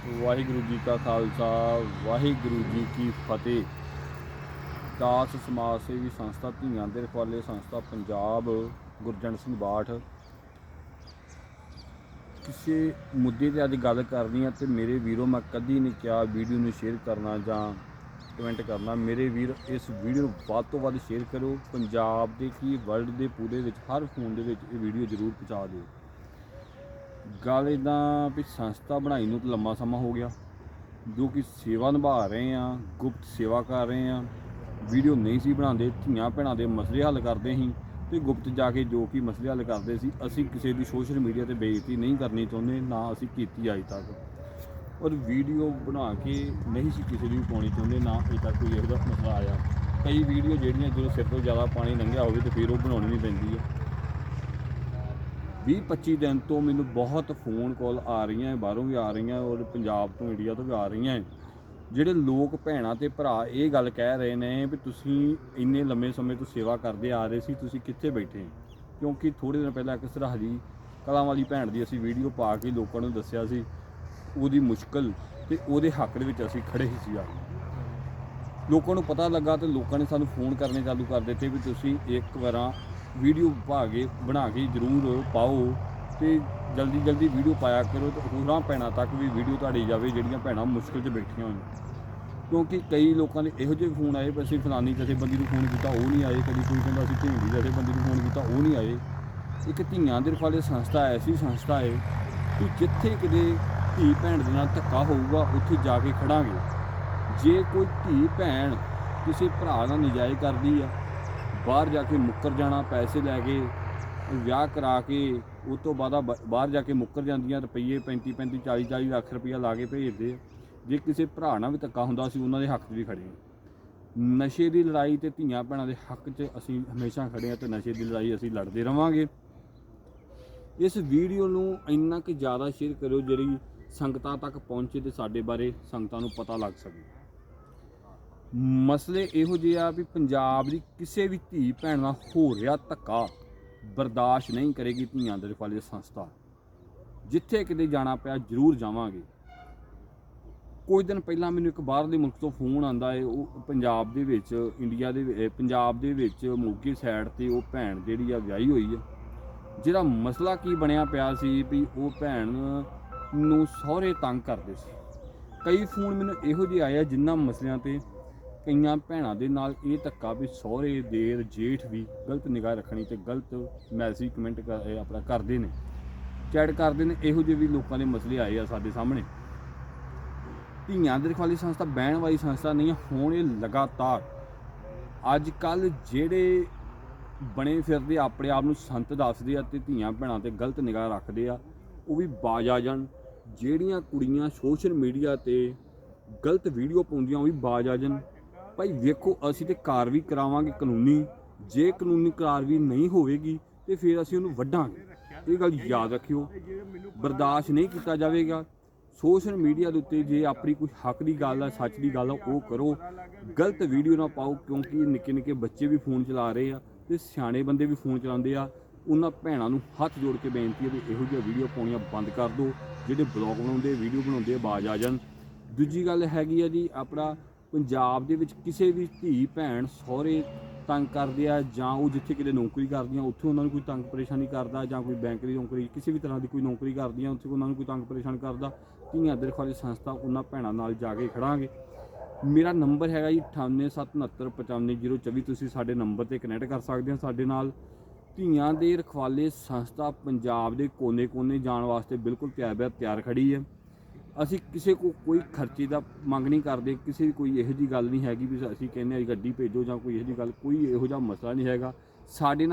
ਵਾਹਿਗੁਰੂ ਜੀ ਕਾ ਖਾਲਸਾ, ਵਾਹਿਗੁਰੂ ਜੀ ਕੀ ਫਤਿਹ। ਦਾਸ ਸਮਾਜ ਸੇਵੀ ਸੰਸਥਾ ਧੀਆਂ ਦੇ ਰਖਵਾਲੇ ਸੰਸਥਾ ਪੰਜਾਬ, ਗੁਰਜੰਟ ਸਿੰਘ ਬਾਠ। ਕਿਸੇ ਮੁੱਦੇ ਤੇ ਅੱਜ ਗੱਲ ਕਰਨੀ ਆ ਤੇ ਮੇਰੇ ਵੀਰੋ ਮੈਂ ਕਦੀ ਨਹੀਂ ਕਿਹਾ ਵੀਡੀਓ ਨੂੰ ਸ਼ੇਅਰ ਕਰਨਾ ਜਾਂ ਕਮੈਂਟ ਕਰਨਾ। ਮੇਰੇ ਵੀਰ, ਇਸ ਵੀਡੀਓ ਨੂੰ ਵੱਧ ਤੋਂ ਵੱਧ ਸ਼ੇਅਰ ਕਰੋ ਪੰਜਾਬ ਦੇ ਕੀ ਵਰਲਡ ਦੇ ਪੂਰੇ ਵਿੱਚ, ਹਰ ਫੋਨ ਦੇ ਵਿੱਚ ਇਹ ਵੀਡੀਓ ਜ਼ਰੂਰ ਪਹੁੰਚਾ ਦਿਓ। ਗੱਲ ਇਦਾਂ ਵੀ ਸੰਸਥਾ ਬਣਾਈ ਨੂੰ ਤਾਂ ਲੰਮਾ ਸਮਾਂ ਹੋ ਗਿਆ। ਜੋ ਕਿ ਸੇਵਾ ਨਿਭਾ ਰਹੇ ਆ ਗੁਪਤ ਸੇਵਾ ਕਰ ਰਹੇ ਆ ਵੀਡੀਓ ਨਹੀਂ ਸੀ ਬਣਾਉਂਦੇ, ਧੀਆਂ ਭੈਣਾਂ ਦੇ ਮਸਲੇ ਹੱਲ ਕਰਦੇ ਸੀ ਤੇ ਗੁਪਤ ਜਾ ਕੇ ਜੋ ਕਿ ਮਸਲੇ ਹੱਲ ਕਰਦੇ ਸੀ, ਅਸੀਂ ਕਿਸੇ ਦੀ ਸੋਸ਼ਲ ਮੀਡੀਆ ਤੇ ਬੇਇੱਜ਼ਤੀ ਨਹੀਂ ਕਰਨੀ ਚਾਹੁੰਦੇ, ਨਾ ਅਸੀਂ ਕੀਤੀ ਅਜੇ ਤੱਕ। ਔਰ ਵੀਡੀਓ ਬਣਾ ਕੇ ਨਹੀਂ ਸੀ ਕਿਸੇ ਦੀ ਵੀ ਪਾਉਣੀ ਚਾਹੁੰਦੇ, ਨਾ ਅਜੇ ਤੱਕ ਕੋਈ ਇਹੋ ਮਸਲਾ ਆਇਆ। ਕਈ ਵੀਡੀਓ ਜਿਹੜੀਆਂ ਜਦੋਂ ਸਿਰ ਤੋਂ ਜ਼ਿਆਦਾ ਪਾਣੀ ਲੰਘਿਆ ਹੋਵੇ ਤੇ ਫਿਰ ਉਹ ਬਣਾਉਣੀ ਵੀ ਪੈਂਦੀ ਹੈ। 20-25 ਦਿਨ ਤੋਂ ਮੈਨੂੰ ਬਹੁਤ ਫੋਨ ਕਾਲ ਆ ਰਹੀਆਂ, ਬਾਹਰੋਂ ਵੀ ਆ ਰਹੀਆਂ ਔਰ ਪੰਜਾਬ ਤੋਂ ਇੰਡੀਆ ਤੋਂ ਵੀ ਆ ਰਹੀਆਂ ਜਿਹੜੇ ਲੋਕ ਭੈਣਾਂ ਤੇ ਭਰਾ ਇਹ ਗੱਲ ਕਹਿ ਰਹੇ ਨੇ ਵੀ ਤੁਸੀਂ ਇੰਨੇ ਲੰਮੇ ਸਮੇਂ ਤੋਂ ਸੇਵਾ ਕਰਦੇ ਆ ਰਹੇ ਸੀ, ਤੁਸੀਂ ਕਿੱਥੇ ਬੈਠੇ? ਕਿਉਂਕਿ ਥੋੜੇ ਦਿਨ ਪਹਿਲਾਂ ਇੱਕ ਸਰਹਦੀ ਕਲਾਂ ਵਾਲੀ ਭੈਣ ਦੀ ਅਸੀਂ ਵੀਡੀਓ ਪਾ ਕੇ ਲੋਕਾਂ ਨੂੰ ਦੱਸਿਆ ਸੀ, ਉਹਦੀ ਮੁਸ਼ਕਲ ਤੇ ਉਹਦੇ ਹੱਕ ਦੇ ਵਿੱਚ ਅਸੀਂ ਖੜੇ ਹੀ ਸੀ ਆ। ਲੋਕਾਂ ਨੂੰ ਪਤਾ ਲੱਗਾ ਤੇ ਲੋਕਾਂ ਨੇ ਸਾਨੂੰ ਫੋਨ ਕਰਨੇ ਚਾਲੂ ਕਰ ਦਿੱਤੇ ਵੀ ਤੁਸੀਂ ਇੱਕ ਵਾਰਾਂ ਵੀਡੀਓ ਪਾ ਕੇ, ਬਣਾ ਕੇ ਜ਼ਰੂਰ ਪਾਓ ਤੇ ਜਲਦੀ ਜਲਦੀ ਵੀਡੀਓ ਪਾਇਆ ਕਰੋ ਤੇ ਹੋਰਾਂ ਭੈਣਾਂ ਤੱਕ ਵੀ ਵੀਡੀਓ ਤੁਹਾਡੀ ਜਾਵੇ, ਜਿਹੜੀਆਂ ਭੈਣਾਂ ਮੁਸ਼ਕਲ 'ਚ ਬੈਠੀਆਂ ਹੋਣ। ਕਿਉਂਕਿ ਕਈ ਲੋਕਾਂ ਦੇ ਇਹੋ ਜਿਹੇ ਫੋਨ ਆਏ, ਵੀ ਅਸੀਂ ਫਲਾਨੀ ਜਥੇਬੰਦੀ ਨੂੰ ਫੋਨ ਕੀਤਾ, ਉਹ ਨਹੀਂ ਆਏ। ਕਦੀ ਕੋਈ ਕਹਿੰਦਾ ਅਸੀਂ ਢੀਂਡੀ ਜਥੇਬੰਦੀ ਨੂੰ ਫੋਨ ਕੀਤਾ, ਉਹ ਨਹੀਂ ਆਏ। ਇੱਕ ਧੀਆਂ ਦੇ ਰਖਵਾਲੇ ਸੰਸਥਾ, ਐਸੀ ਸੰਸਥਾ ਹੈ ਕਿ ਜਿੱਥੇ ਕਿਤੇ ਧੀ ਭੈਣ ਦੇ ਨਾਲ ਧੱਕਾ ਹੋਊਗਾ, ਉੱਥੇ ਜਾ ਕੇ ਖੜਾਂਗੇ। ਜੇ ਕੋਈ ਧੀ ਭੈਣ ਕਿਸੇ ਭਰਾ ਨਾਲ ਨਜਾਇਜ਼ ਕਰਦੀ ਆ ਬਾਹਰ ਜਾ ਕੇ ਮੁੱਕਰ ਜਾਣਾ, ਪੈਸੇ ਲੈ ਕੇ ਵਿਆਹ ਕਰਾ ਕੇ ਉਸ ਤੋਂ ਬਾਅਦ ਬ- ਬਾਹਰ ਜਾ ਕੇ ਮੁੱਕਰ ਜਾਂਦੀਆਂ, ਰੁਪਈਏ 35 35 40 40 ਲੱਖ ਰੁਪਈਆ ਲਾ ਕੇ ਭੇਜਦੇ ਜੇ ਕਿਸੇ ਭਰਾ ਨਾਲ ਵੀ ਧੱਕਾ ਹੁੰਦਾ ਸੀ, ਉਹਨਾਂ ਦੇ ਹੱਕ 'ਚ ਵੀ ਖੜੇ ਹਾਂ ਨਸ਼ੇ ਦੀ ਲੜਾਈ ਤੇ ਧੀਆਂ ਭੈਣਾਂ ਦੇ ਹੱਕ 'ਚ ਅਸੀਂ ਹਮੇਸ਼ਾ ਖੜੇ ਹਾਂ ਤੇ ਨਸ਼ੇ ਦੀ ਲੜਾਈ ਅਸੀਂ ਲੜਦੇ ਰਵਾਂਗੇ। ਇਸ ਵੀਡੀਓ ਨੂੰ ਇੰਨਾ ਕਿ ਜ਼ਿਆਦਾ ਸ਼ੇਅਰ ਕਰਿਓ ਜਿਹੜੀ ਸੰਗਤਾਂ ਤੱਕ ਪਹੁੰਚੇ ਤੇ ਸਾਡੇ ਬਾਰੇ ਸੰਗਤਾਂ ਨੂੰ ਪਤਾ ਲੱਗ ਸਕੇ। ਮਸਲੇ ਇਹੋ ਜਿਹੇ ਆ ਵੀ ਪੰਜਾਬ ਦੀ ਕਿਸੇ ਵੀ ਧੀ ਭੈਣ ਨਾਲ ਹੋ ਰਿਹਾ ਧੱਕਾ, ਬਰਦਾਸ਼ਤ ਨਹੀਂ ਕਰੇਗੀ ਧੀਆਂ ਦੇ ਰਖਵਾਲੇ ਸੰਸਥਾ। ਜਿੱਥੇ ਕਿਤੇ ਜਾਣਾ ਪਿਆ ਜ਼ਰੂਰ ਜਾਵਾਂਗੇ। ਕੁਝ ਦਿਨ ਪਹਿਲਾਂ ਮੈਨੂੰ ਇੱਕ ਬਾਹਰਲੇ ਮੁਲਕ ਤੋਂ ਫੋਨ ਆਂਦਾ ਹੈ ਉਹ ਪੰਜਾਬ ਦੇ ਵਿੱਚ, ਇੰਡੀਆ ਦੇ ਪੰਜਾਬ ਦੇ ਵਿੱਚ ਮੋਗੇ ਸਾਈਡ ਤੇ ਉਹ ਭੈਣ ਜਿਹੜੀ ਆ ਵਿਆਹੀ ਹੋਈ ਆ। ਜਿਹੜਾ ਮਸਲਾ ਕੀ ਬਣਿਆ ਪਿਆ ਸੀ ਵੀ ਉਹ ਭੈਣ ਨੂੰ ਸਹੁਰੇ ਤੰਗ ਕਰਦੇ ਸੀ। ਕਈ ਫੋਨ ਮੈਨੂੰ ਇਹੋ ਜਿਹੇ ਆਏ ਆ ਜਿਨ੍ਹਾਂ ਮਸਲਿਆਂ ਤੇ ਕਈਆਂ ਭੈਣਾਂ ਦੇ ਨਾਲ ਇਹ ਧੱਕਾ ਵੀ ਸਹੁਰੇ ਦੇਰ ਜੇਠ ਵੀ ਗਲਤ ਨਿਗਾਹ ਰੱਖਣੀ ਤੇ ਗਲਤ ਮੈਸੇਜ ਕਮੈਂਟ ਕਰ ਆਪਣਾ ਕਰਦੇ ਨੇ। ਚੈਟ ਕਰਦੇ ਨੇ, ਇਹੋ ਜਿਹੇ ਵੀ ਲੋਕਾਂ ਦੇ ਮਸਲੇ ਆਏ ਆ ਸਾਡੇ ਸਾਹਮਣੇ। ਧੀਆਂ ਦੇ ਰਖਵਾਲੀ ਸੰਸਥਾ, ਬਹਿਣ ਵਾਲੀ ਸੰਸਥਾ ਨਹੀਂ, ਹੁਣ ਇਹ ਲਗਾਤਾਰ ਅੱਜ ਕੱਲ ਜਿਹੜੇ ਬਣੇ ਫਿਰਦੇ ਆਪਣੇ ਆਪ ਨੂੰ ਸੰਤ ਦੱਸਦੇ ਆ ਤੇ ਧੀਆਂ ਭੈਣਾਂ ਤੇ ਗਲਤ ਨਿਗਾਹ ਰੱਖਦੇ ਆ, ਉਹ ਵੀ ਬਾਜ ਆ ਜਾਣ। ਜਿਹੜੀਆਂ ਕੁੜੀਆਂ ਸੋਸ਼ਲ ਮੀਡੀਆ ਤੇ ਗਲਤ ਵੀਡੀਓ ਪਾਉਂਦੀਆਂ, ਉਹ ਵੀ ਬਾਜ ਆ ਜਾਣ। ਭਾਈ ਵੇਖੋ ਅਸੀਂ ਤੇ ਕਾਰਵਾਈ ਕਰਾਵਾਂਗੇ ਕਾਨੂੰਨੀ। ਜੇ ਕਾਨੂੰਨੀ ਕਾਰਵਾਈ ਨਹੀਂ ਹੋਵੇਗੀ ਤੇ ਫਿਰ ਅਸੀਂ ਉਹਨੂੰ ਵੱਢਾਂਗੇ। ਇਹ ਗੱਲ ਯਾਦ ਰੱਖਿਓ। ਬਰਦਾਸ਼ਤ ਨਹੀਂ ਕੀਤਾ ਜਾਵੇਗਾ। ਸੋਸ਼ਲ ਮੀਡੀਆ ਦੇ ਉੱਤੇ ਜੇ ਆਪਣੀ ਕੋਈ ਹੱਕ ਦੀ ਗੱਲ ਆ ਸੱਚ ਦੀ ਗੱਲ ਆ ਉਹ ਕਰੋ। ਗਲਤ ਵੀਡੀਓ ਨਾ ਪਾਓ ਕਿਉਂਕਿ ਨਿੱਕੇ ਨਿੱਕੇ ਬੱਚੇ ਵੀ ਫੋਨ ਚਲਾ ਰਹੇ ਆ ਤੇ ਸਿਆਣੇ ਬੰਦੇ ਵੀ ਫੋਨ ਚਲਾਉਂਦੇ ਆ। ਉਹਨਾਂ ਭੈਣਾਂ ਨੂੰ ਹੱਥ ਜੋੜ ਕੇ ਬੇਨਤੀ ਹੈ ਵੀ ਇਹੋ ਜਿਹੀਆਂ ਵੀਡੀਓ ਪਾਉਣੀਆਂ ਬੰਦ ਕਰ ਦਿਓ। ਜਿਹੜੇ ਬਲੌਗ ਬਣਾਉਂਦੇ ਵੀਡੀਓ ਬਣਾਉਂਦੇ ਆ, ਬਾਜ਼ ਆ ਜਾਣ। ਦੂਜੀ ਗੱਲ ਹੈਗੀ ਆ ਜੀ ਆਪਣਾ ਪੰਜਾਬ ਦੇ ਵਿੱਚ ਕਿਸੇ ਵੀ ਧੀ, ਭੈਣ, ਸਹੁਰੇ ਤੰਗ ਕਰਦੇ ਆ ਜਾਂ ਉਹ ਜਿੱਥੇ ਕਿਤੇ ਨੌਕਰੀ ਕਰਦੀਆਂ, ਉੱਥੇ ਉਹਨਾਂ ਨੂੰ ਕੋਈ ਤੰਗ ਪਰੇਸ਼ਾਨੀ ਕਰਦਾ ਜਾਂ ਕੋਈ ਬੈਂਕ ਦੀ ਨੌਕਰੀ, ਕਿਸੇ ਵੀ ਤਰ੍ਹਾਂ ਦੀ ਕੋਈ ਨੌਕਰੀ ਕਰਦੀਆਂ, ਉੱਥੇ ਉਹਨਾਂ ਨੂੰ ਕੋਈ ਤੰਗ ਪਰੇਸ਼ਾਨ ਕਰਦਾ, ਧੀਆਂ ਦੇ ਰਖਵਾਲੇ ਸੰਸਥਾ ਉਹਨਾਂ ਭੈਣਾਂ ਨਾਲ ਜਾ ਕੇ ਖੜਾਂਗੇ। ਮੇਰਾ ਨੰਬਰ ਹੈਗਾ ਜੀ 9879595024 ਤੁਸੀਂ ਸਾਡੇ ਨੰਬਰ ਤੇ ਕਨੈਕਟ ਕਰ ਸਕਦੇ ਹੋ ਸਾਡੇ ਨਾਲ। ਧੀਆਂ ਦੇ ਰਖਵਾਲੇ ਸੰਸਥਾ ਪੰਜਾਬ ਦੇ ਕੋਨੇ-ਕੋਨੇ ਜਾਣ ਵਾਸਤੇ ਬਿਲਕੁਲ ਤਿਆਰ ਬਿਆਰ ਤਿਆਰ ਖੜੀ ਹੈ। ਅਸੀਂ ਕਿਸੇ ਕੋ ਕੋਈ ਖਰਚੇ ਦਾ ਮੰਗ ਨਹੀਂ ਕਰਦੇ, ਕਿਸੇ ਦੀ ਕੋਈ ਇਹੋ ਜੀ ਗੱਲ ਨਹੀਂ ਹੈਗੀ ਵੀ ਅਸੀਂ ਕਹਿੰਦੇ ਆ ਗੱਡੀ ਭੇਜੋ ਜਾਂ ਕੋਈ ਇਹੋ ਜੀ ਗੱਲ, ਕੋਈ ਇਹੋ ਜਿਹਾ ਮਸਲਾ ਨਹੀਂ ਹੈਗਾ। ਸਾਡੇ ਨਾਲ